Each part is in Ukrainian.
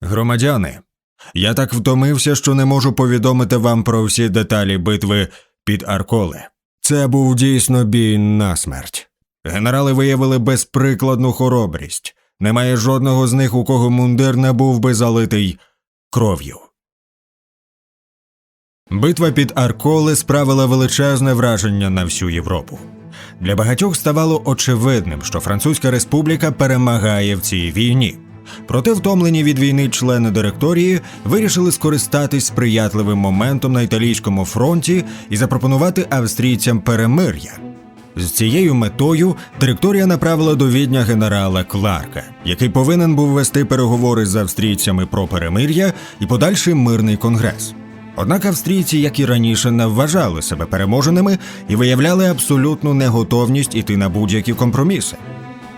Громадяни, я так втомився, що не можу повідомити вам про всі деталі битви під Арколе. Це був дійсно бій на смерть. Генерали виявили безприкладну хоробрість. Немає жодного з них, у кого мундир не був би залитий кров'ю. Битва під Арколе справила величезне враження на всю Європу. Для багатьох ставало очевидним, що Французька республіка перемагає в цій війні. Проте втомлені від війни члени директорії вирішили скористатись сприятливим моментом на італійському фронті і запропонувати австрійцям перемир'я. З цією метою директорія направила до відня генерала Кларка, який повинен був вести переговори з австрійцями про перемир'я і подальший мирний конгрес. Однак австрійці, як і раніше, не вважали себе переможеними і виявляли абсолютну неготовність іти на будь-які компроміси.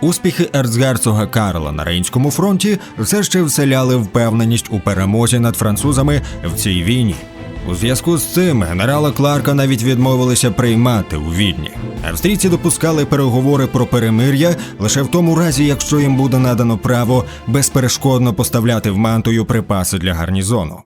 Успіхи ерцгерцога Карла на Рейнському фронті все ще вселяли впевненість у перемозі над французами в цій війні. У зв'язку з цим генерала Кларка навіть відмовилися приймати у відні. Австрійці допускали переговори про перемир'я лише в тому разі, якщо їм буде надано право безперешкодно поставляти в мантою припаси для гарнізону.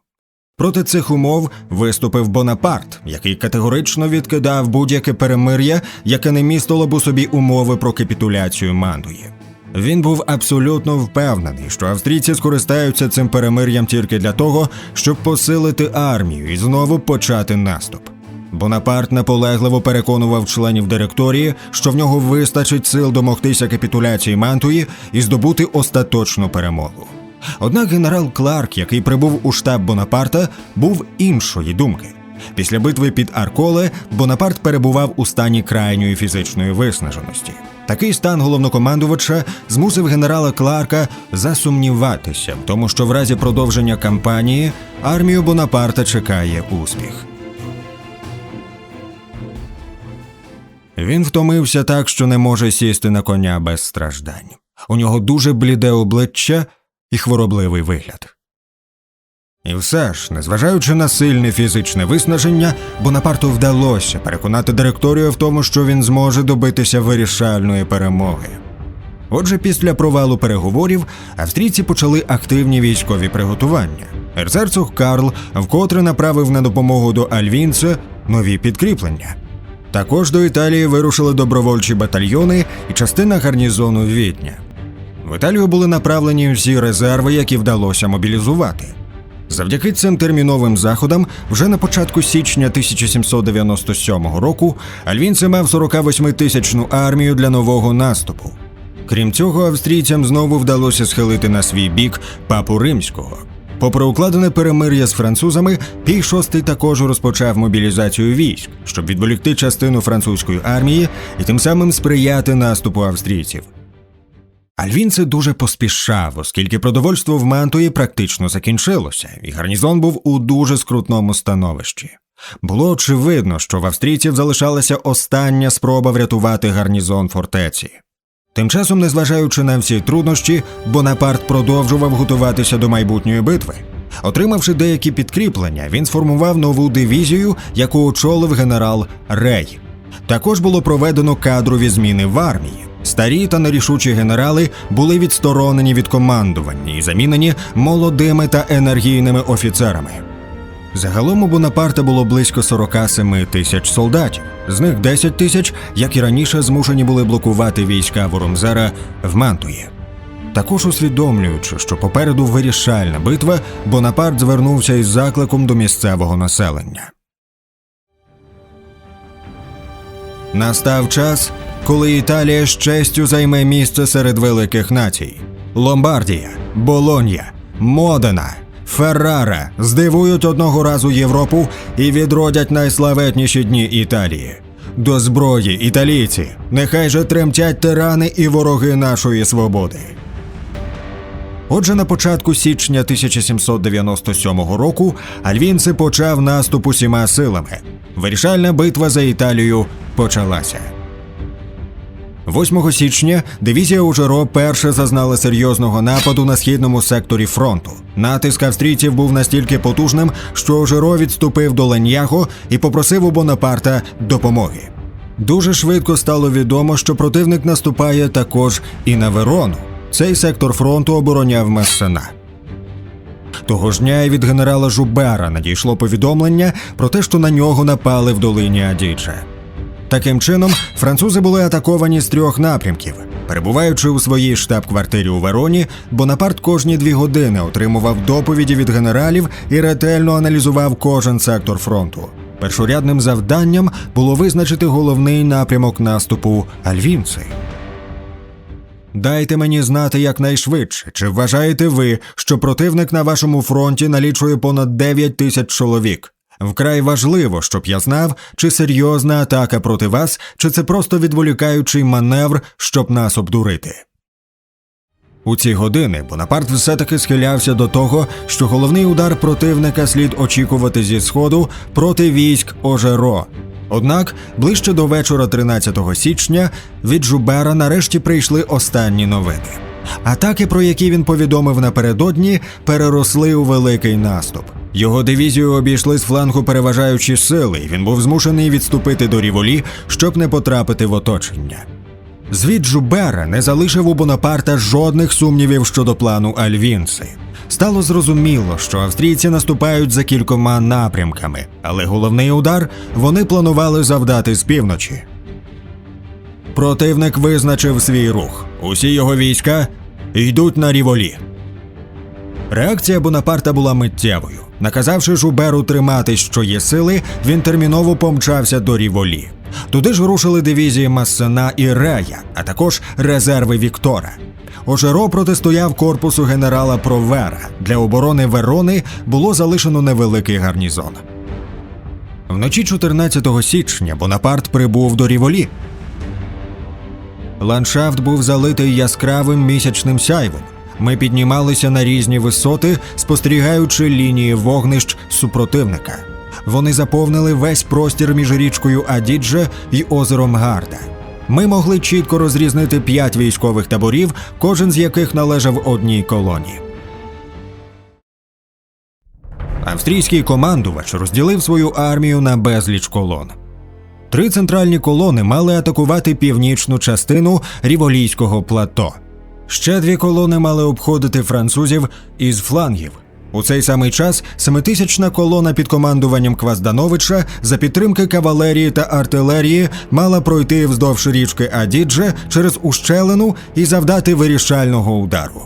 Проти цих умов виступив Бонапарт, який категорично відкидав будь-яке перемир'я, яке не містило б у собі умови про капітуляцію Мандуї. Він був абсолютно впевнений, що австрійці скористаються цим перемир'ям тільки для того, щоб посилити армію і знову почати наступ. Бонапарт наполегливо переконував членів директорії, що в нього вистачить сил домогтися капітуляції Мантуї і здобути остаточну перемогу. Однак генерал Кларк, який прибув у штаб Бонапарта, був іншої думки. Після битви під Арколе Бонапарт перебував у стані крайньої фізичної виснаженості. Такий стан головнокомандувача змусив генерала Кларка засумніватися в тому, що в разі продовження кампанії армію Бонапарта чекає успіх. Він втомився так, що не може сісти на коня без страждань. У нього дуже бліде обличчя і хворобливий вигляд. І все ж, незважаючи на сильне фізичне виснаження, Бонапарту вдалося переконати директорію в тому, що він зможе добитися вирішальної перемоги. Отже, після провалу переговорів австрійці почали активні військові приготування. Ерцерцог Карл вкотре направив на допомогу до Альвінце нові підкріплення. Також до Італії вирушили добровольчі батальйони і частина гарнізону Відня. В Італію були направлені всі резерви, які вдалося мобілізувати. Завдяки цим терміновим заходам, вже на початку січня 1797 року Альвінце мав 48-тисячну армію для нового наступу. Крім цього, австрійцям знову вдалося схилити на свій бік папу римського. Попри укладене перемир'я з французами, Пій VI також розпочав мобілізацію військ, щоб відволікти частину французької армії і тим самим сприяти наступу австрійців. Альвінце дуже поспішав, оскільки продовольство в Мантуї практично закінчилося, і гарнізон був у дуже скрутному становищі. Було очевидно, що в австрійців залишалася остання спроба врятувати гарнізон фортеці. Тим часом, незважаючи на всі труднощі, Бонапарт продовжував готуватися до майбутньої битви. Отримавши деякі підкріплення, він сформував нову дивізію, яку очолив генерал Рей. Також було проведено кадрові зміни в армії. Старі та нерішучі генерали були відсторонені від командування і замінені молодими та енергійними офіцерами. Загалом у Бонапарта було близько 47 тисяч солдатів, з них 10 тисяч, як і раніше, змушені були блокувати війська Воромзера в Мантуї. Також усвідомлюючи, що попереду вирішальна битва, Бонапарт звернувся із закликом до місцевого населення. Настав час, коли Італія з честю займе місце серед великих націй. Ломбардія, Болонья, Модена, Феррара здивують одного разу Європу і відродять найславетніші дні Італії. До зброї, італійці, нехай же тремтять тирани і вороги нашої свободи. Отже, на початку січня 1797 року Альвінце почав наступ усіма силами. Вирішальна битва за Італію почалася. 8 січня дивізія Ужеро перше зазнала серйозного нападу на східному секторі фронту. Натиск австрійців був настільки потужним, що Ужеро відступив до Леняго і попросив у Бонапарта допомоги. Дуже швидко стало відомо, що противник наступає також і на Верону. Цей сектор фронту обороняв Мессена. Того ж дня і від генерала Жубера надійшло повідомлення про те, що на нього напали в долині Адідже. Таким чином, французи були атаковані з трьох напрямків. Перебуваючи у своїй штаб-квартирі у Вероні, Бонапарт кожні дві години отримував доповіді від генералів і ретельно аналізував кожен сектор фронту. Першорядним завданням було визначити головний напрямок наступу Альвінци. Дайте мені знати якнайшвидше, чи вважаєте ви, що противник на вашому фронті налічує понад 9 тисяч чоловік. Вкрай важливо, щоб я знав, чи серйозна атака проти вас, чи це просто відволікаючий маневр, щоб нас обдурити. У ці години Бонапарт все-таки схилявся до того, що головний удар противника слід очікувати зі сходу проти військ Ожеро. Однак ближче до вечора 13 січня від Жубера нарешті прийшли останні новини. Атаки, про які він повідомив напередодні, переросли у великий наступ. Його дивізію обійшли з флангу переважаючі сили, і він був змушений відступити до ріволі, щоб не потрапити в оточення. Звід Жубера не залишив у Бонапарта жодних сумнівів щодо плану Альвінси. Стало зрозуміло, що австрійці наступають за кількома напрямками, але головний удар вони планували завдати з півночі. Противник визначив свій рух. Усі його війська йдуть на ріволі. Реакція Бонапарта була миттєвою. Наказавши Жуберу триматись, що є сили, він терміново помчався до ріволі. Туди ж рушили дивізії Массена і Рея, а також резерви Віктора. Ожеро протистояв корпусу генерала Провера. Для оборони Верони було залишено невеликий гарнізон. Вночі 14 січня Бонапарт прибув до Ріволі. Ландшафт був залитий яскравим місячним сяйвом. Ми піднімалися на різні висоти, спостерігаючи лінії вогнищ супротивника. Вони заповнили весь простір між річкою Адідже і озером Гарда. Ми могли чітко розрізнити п'ять військових таборів, кожен з яких належав одній колоні. Австрійський командувач розділив свою армію на безліч колон. Три центральні колони мали атакувати північну частину ріволійського плато. Ще дві колони мали обходити французів із флангів. У цей самий час семитисячна колона під командуванням Кваздановича за підтримки кавалерії та артилерії мала пройти вздовж річки Адідже через ущелину і завдати вирішального удару.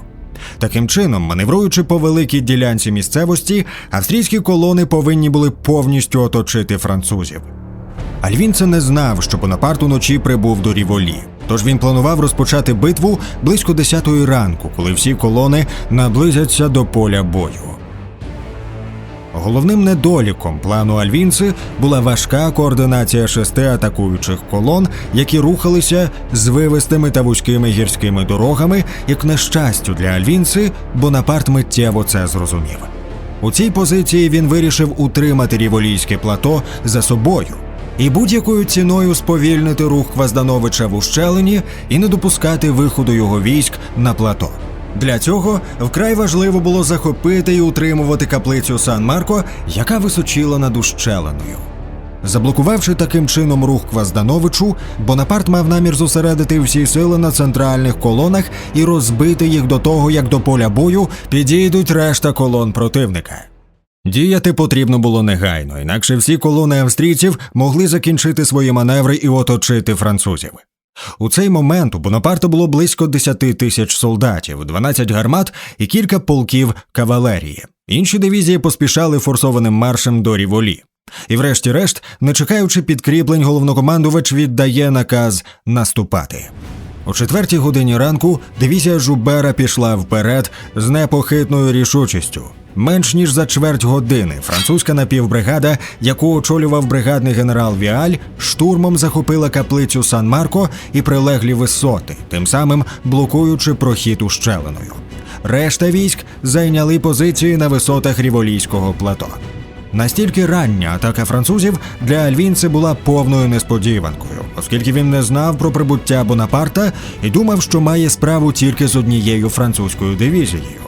Таким чином, маневруючи по великій ділянці місцевості, австрійські колони повинні були повністю оточити французів. Альвінце не знав, що Бонапарт уночі прибув до Ріволі. Тож він планував розпочати битву близько 10-ї ранку, коли всі колони наблизяться до поля бою. Головним недоліком плану Альвінци була важка координація шести атакуючих колон, які рухалися з вивистими та вузькими гірськими дорогами, як на щастю для Альвінци, Бонапарт миттєво це зрозумів. У цій позиції він вирішив утримати ріволійське плато за собою і будь-якою ціною сповільнити рух Кваздановича в ущелині і не допускати виходу його військ на плато. Для цього вкрай важливо було захопити і утримувати каплицю Сан Марко, яка височила над ущелиною. Заблокувавши таким чином рух Кваздановичу, Бонапарт мав намір зосередити всі сили на центральних колонах і розбити їх до того, як до поля бою підійдуть решта колон противника. Діяти потрібно було негайно, інакше всі колони австрійців могли закінчити свої маневри і оточити французів. У цей момент у Бонапарта було близько 10 тисяч солдатів, 12 гармат і кілька полків кавалерії. Інші дивізії поспішали форсованим маршем до ріволі. І, врешті-решт, не чекаючи підкріплень, головнокомандувач віддає наказ наступати. О четвертій годині ранку дивізія Жубера пішла вперед з непохитною рішучістю. Менш ніж за чверть години французька напівбригада, яку очолював бригадний генерал Віаль, штурмом захопила каплицю Сан Марко і прилеглі висоти, тим самим блокуючи прохід ущелиною. Решта військ зайняли позиції на висотах ріволійського плато. Настільки рання атака французів для Альвінци була повною несподіванкою, оскільки він не знав про прибуття Бонапарта і думав, що має справу тільки з однією французькою дивізією.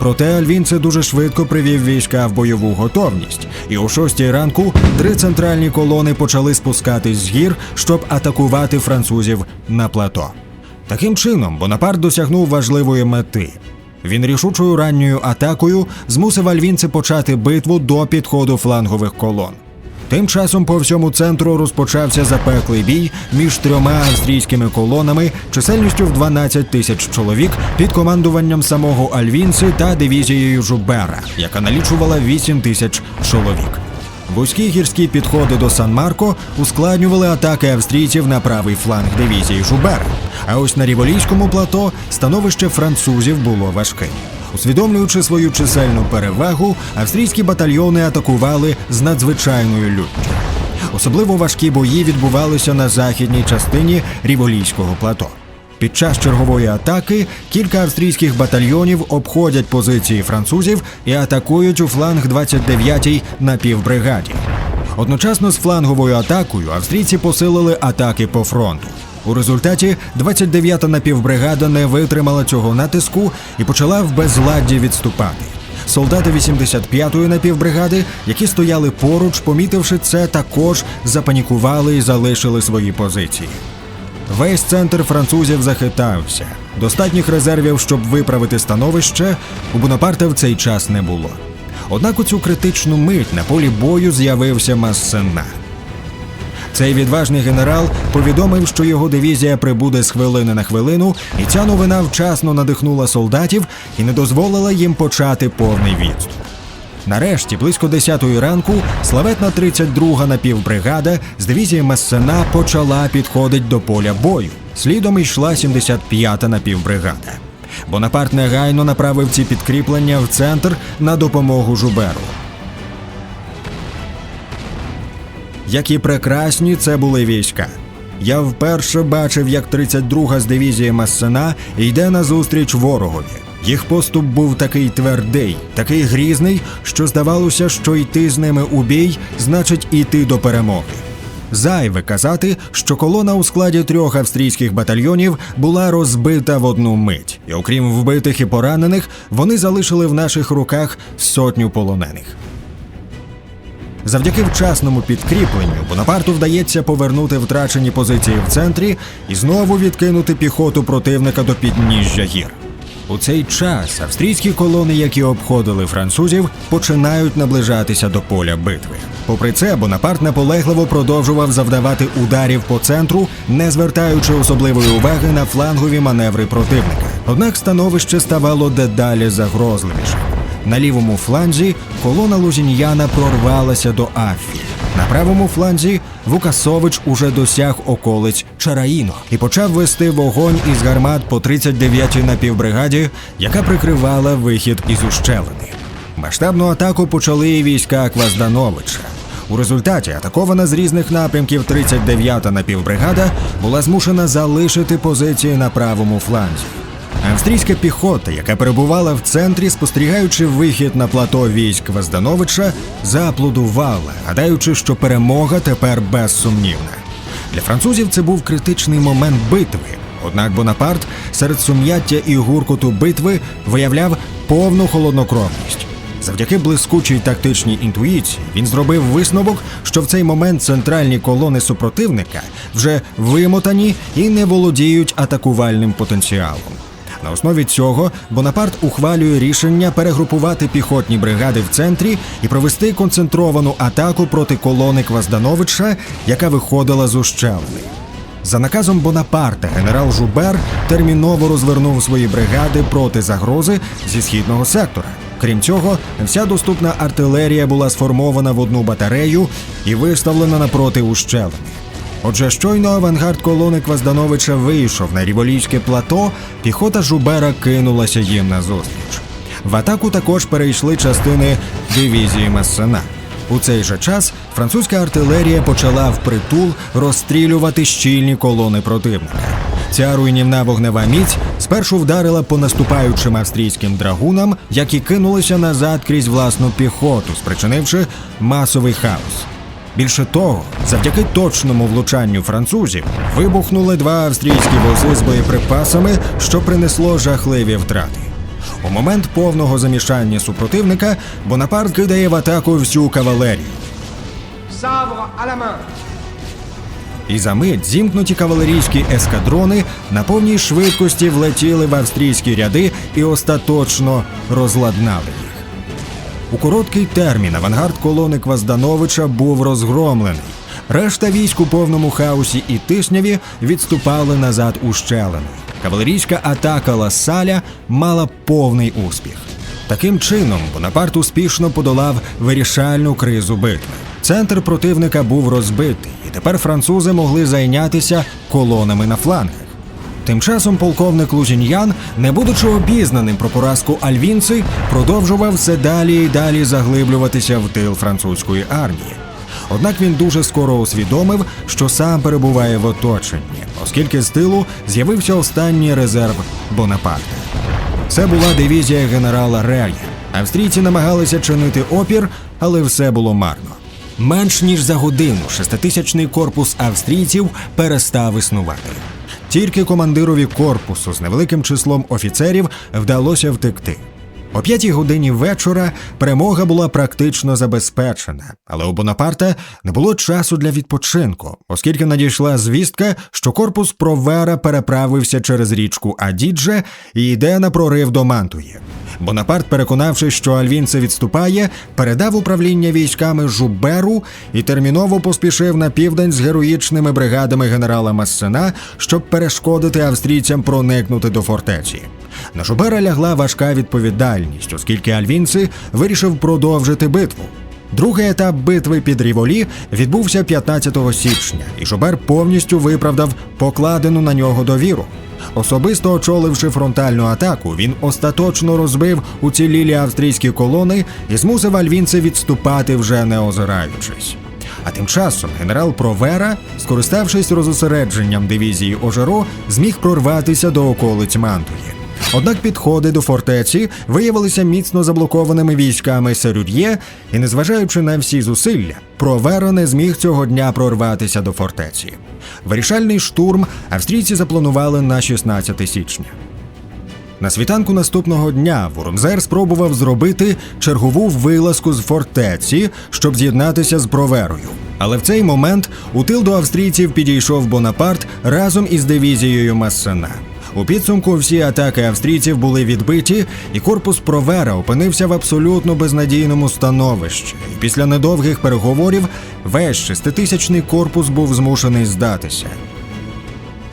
Проте Альвінце дуже швидко привів війська в бойову готовність, і о шостій ранку три центральні колони почали спускатись з гір, щоб атакувати французів на плато. Таким чином, Бонапарт досягнув важливої мети. Він рішучою ранньою атакою змусив альвінці почати битву до підходу флангових колон. Тим часом по всьому центру розпочався запеклий бій між трьома австрійськими колонами чисельністю в 12 тисяч чоловік під командуванням самого Альвінси та дивізією Жубера, яка налічувала 8 тисяч чоловік. Вузькі гірські підходи до Сан-Марко ускладнювали атаки австрійців на правий фланг дивізії Жубера. А ось на Ріволійському плато становище французів було важке. Усвідомлюючи свою чисельну перевагу, австрійські батальйони атакували з надзвичайною люттю. Особливо важкі бої відбувалися на західній частині Ріволійського плато. Під час чергової атаки кілька австрійських батальйонів обходять позиції французів і атакують у фланг 29-й напівбригаді. Одночасно з фланговою атакою австрійці посилили атаки по фронту. У результаті 29-та напівбригада не витримала цього натиску і почала в безладді відступати. Солдати 85-ї напівбригади, які стояли поруч, помітивши це, також запанікували і залишили свої позиції. Весь центр французів захитався. Достатніх резервів, щоб виправити становище, у Бонапарта в цей час не було. Однак у цю критичну мить на полі бою з'явився Массена. Цей відважний генерал повідомив, що його дивізія прибуде з хвилини на хвилину, і ця новина вчасно надихнула солдатів і не дозволила їм почати повний відступ. Нарешті, близько 10-ї ранку, славетна 32-га напівбригада з дивізії Мессена почала підходить до поля бою. Слідом йшла 75-та напівбригада. Бонапарт негайно направив ці підкріплення в центр на допомогу Жуберу. Які прекрасні це були війська. Я вперше бачив, як 32-га з дивізії Массена йде назустріч ворогові. Їх поступ був такий твердий, такий грізний, що здавалося, що йти з ними у бій значить іти до перемоги. Зайве казати, що колона у складі трьох австрійських батальйонів була розбита в одну мить, і окрім вбитих і поранених, вони залишили в наших руках сотню полонених. Завдяки вчасному підкріпленню Бонапарту вдається повернути втрачені позиції в центрі і знову відкинути піхоту противника до підніжжя гір. У цей час австрійські колони, які обходили французів, починають наближатися до поля битви. Попри це, Бонапарт наполегливо продовжував завдавати ударів по центру, не звертаючи особливої уваги на флангові маневри противника. Однак становище ставало дедалі загрозливішим. На лівому фланзі колона Лузіньяна прорвалася до Афі. На правому фланзі Вукасович уже досяг околиць Чараїно і почав вести вогонь із гармат по 39-й напівбригаді, яка прикривала вихід із ущелини. Масштабну атаку почали і війська Кваздановича. У результаті атакована з різних напрямків 39-та напівбригада була змушена залишити позиції на правому фланзі. Австрійська піхота, яка перебувала в центрі, спостерігаючи вихід на плато військ Ваздановича, зааплодувала, гадаючи, що перемога тепер безсумнівна. Для французів це був критичний момент битви. Однак Бонапарт серед сум'яття і гуркоту битви виявляв повну холоднокровність. Завдяки блискучій тактичній інтуїції він зробив висновок, що в цей момент центральні колони супротивника вже вимотані і не володіють атакувальним потенціалом. На основі цього Бонапарт ухвалює рішення перегрупувати піхотні бригади в центрі і провести концентровану атаку проти колони Кваздановича, яка виходила з ущелини. За наказом Бонапарта генерал Жубер терміново розвернув свої бригади проти загрози зі східного сектора. Крім цього, вся доступна артилерія була сформована в одну батарею і виставлена напроти ущелини. Отже, щойно авангард колони Кваздановича вийшов на ріволійське плато, піхота Жубера кинулася їм назустріч. В атаку також перейшли частини дивізії Мессена. У цей же час французька артилерія почала впритул розстрілювати щільні колони противника. Ця руйнівна вогнева міць спершу вдарила по наступаючим австрійським драгунам, які кинулися назад крізь власну піхоту, спричинивши масовий хаос. Більше того, завдяки точному влучанню французів вибухнули два австрійські вози з боєприпасами, що принесло жахливі втрати. У момент повного замішання супротивника Бонапарт кидає в атаку всю кавалерію. І за мить зімкнуті кавалерійські ескадрони на повній швидкості влетіли в австрійські ряди і остаточно розладнали їх. У короткий термін авангард колони Кваздановича був розгромлений. Решта військ у повному хаосі і тисняві відступали назад у щелини. Кавалерійська атака Лассаля мала повний успіх. Таким чином, Бонапарт успішно подолав вирішальну кризу битви. Центр противника був розбитий, і тепер французи могли зайнятися колонами на флангах. Тим часом полковник Лузіньян, не будучи обізнаним про поразку альвінци, продовжував все далі і далі заглиблюватися в тил французької армії. Однак він дуже скоро усвідомив, що сам перебуває в оточенні, оскільки з тилу з'явився останній резерв Бонапарта. Це була дивізія генерала Рея. Австрійці намагалися чинити опір, але все було марно. Менш ніж за годину шеститисячний корпус австрійців перестав існувати. Тільки командирові корпусу з невеликим числом офіцерів вдалося втекти. О п'ятій годині вечора перемога була практично забезпечена, але у Бонапарта не було часу для відпочинку, оскільки надійшла звістка, що корпус Провера переправився через річку Адідже і йде на прорив до Мантуї. Бонапарт, переконавшись, що Альвінце відступає, передав управління військами Жуберу і терміново поспішив на південь з героїчними бригадами генерала Массена, щоб перешкодити австрійцям проникнути до фортеці. На Жубера лягла важка відповідальність, оскільки Альвінци вирішив продовжити битву. Другий етап битви під Ріволі відбувся 15 січня, і Жубер повністю виправдав покладену на нього довіру. Особисто очоливши фронтальну атаку, він остаточно розбив уцілілі австрійські колони і змусив альвінців відступати вже не озираючись. А тим часом генерал Провера, скориставшись розосередженням дивізії Ожеро, зміг прорватися до околиць Мантуї. Однак підходи до фортеці виявилися міцно заблокованими військами Серюр'є, і, незважаючи на всі зусилля, Провера не зміг цього дня прорватися до фортеці. Вирішальний штурм австрійці запланували на 16 січня. На світанку наступного дня Вурмзер спробував зробити чергову вилазку з фортеці, щоб з'єднатися з проверою. Але в цей момент у тил до австрійців підійшов Бонапарт разом із дивізією Массена. У підсумку всі атаки австрійців були відбиті, і корпус Провера опинився в абсолютно безнадійному становищі. І після недовгих переговорів весь шеститисячний корпус був змушений здатися.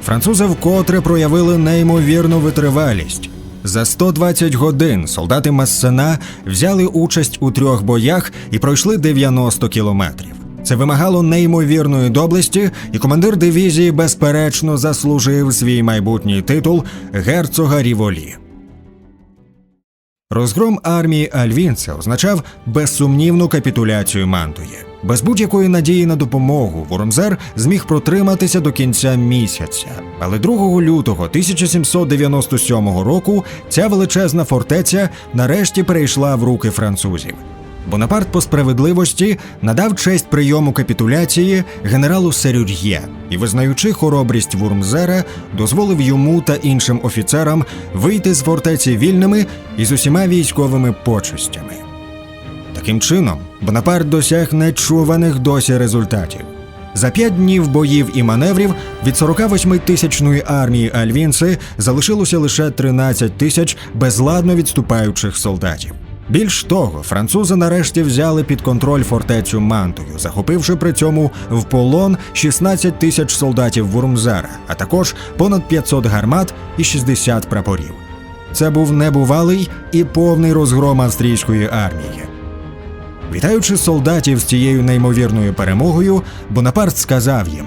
Французи вкотре проявили неймовірну витривалість. За 120 годин солдати Массена взяли участь у трьох боях і пройшли 90 кілометрів. Це вимагало неймовірної доблесті, і командир дивізії безперечно заслужив свій майбутній титул герцога Ріволі. Розгром армії Альвінця означав безсумнівну капітуляцію Мантуї. Без будь-якої надії на допомогу Вуромзер зміг протриматися до кінця місяця. Але 2 лютого 1797 року ця величезна фортеця нарешті перейшла в руки французів. Бонапарт по справедливості надав честь прийому капітуляції генералу Серюр'є і, визнаючи хоробрість Вурмзера, дозволив йому та іншим офіцерам вийти з фортеці вільними і з усіма військовими почестями. Таким чином, Бонапарт досяг нечуваних досі результатів. За п'ять днів боїв і маневрів від 48-тисячної армії Альвінси залишилося лише 13 тисяч безладно відступаючих солдатів. Більш того, французи нарешті взяли під контроль фортецю Мантою, захопивши при цьому в полон 16 тисяч солдатів Вурмзера, а також понад 500 гармат і 60 прапорів. Це був небувалий і повний розгром австрійської армії. Вітаючи солдатів з цією неймовірною перемогою, Бонапарт сказав їм: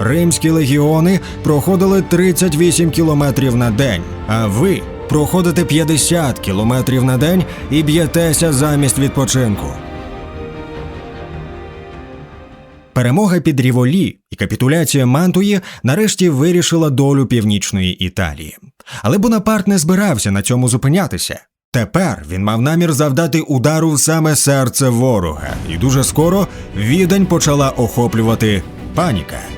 Римські легіони проходили 38 кілометрів на день, а ви проходите 50 кілометрів на день і б'єтеся замість відпочинку. Перемога під Ріволі і капітуляція Мантуї нарешті вирішила долю північної Італії. Але Бонапарт не збирався на цьому зупинятися. Тепер він мав намір завдати удару в саме серце ворога, і дуже скоро відень почала охоплювати паніка.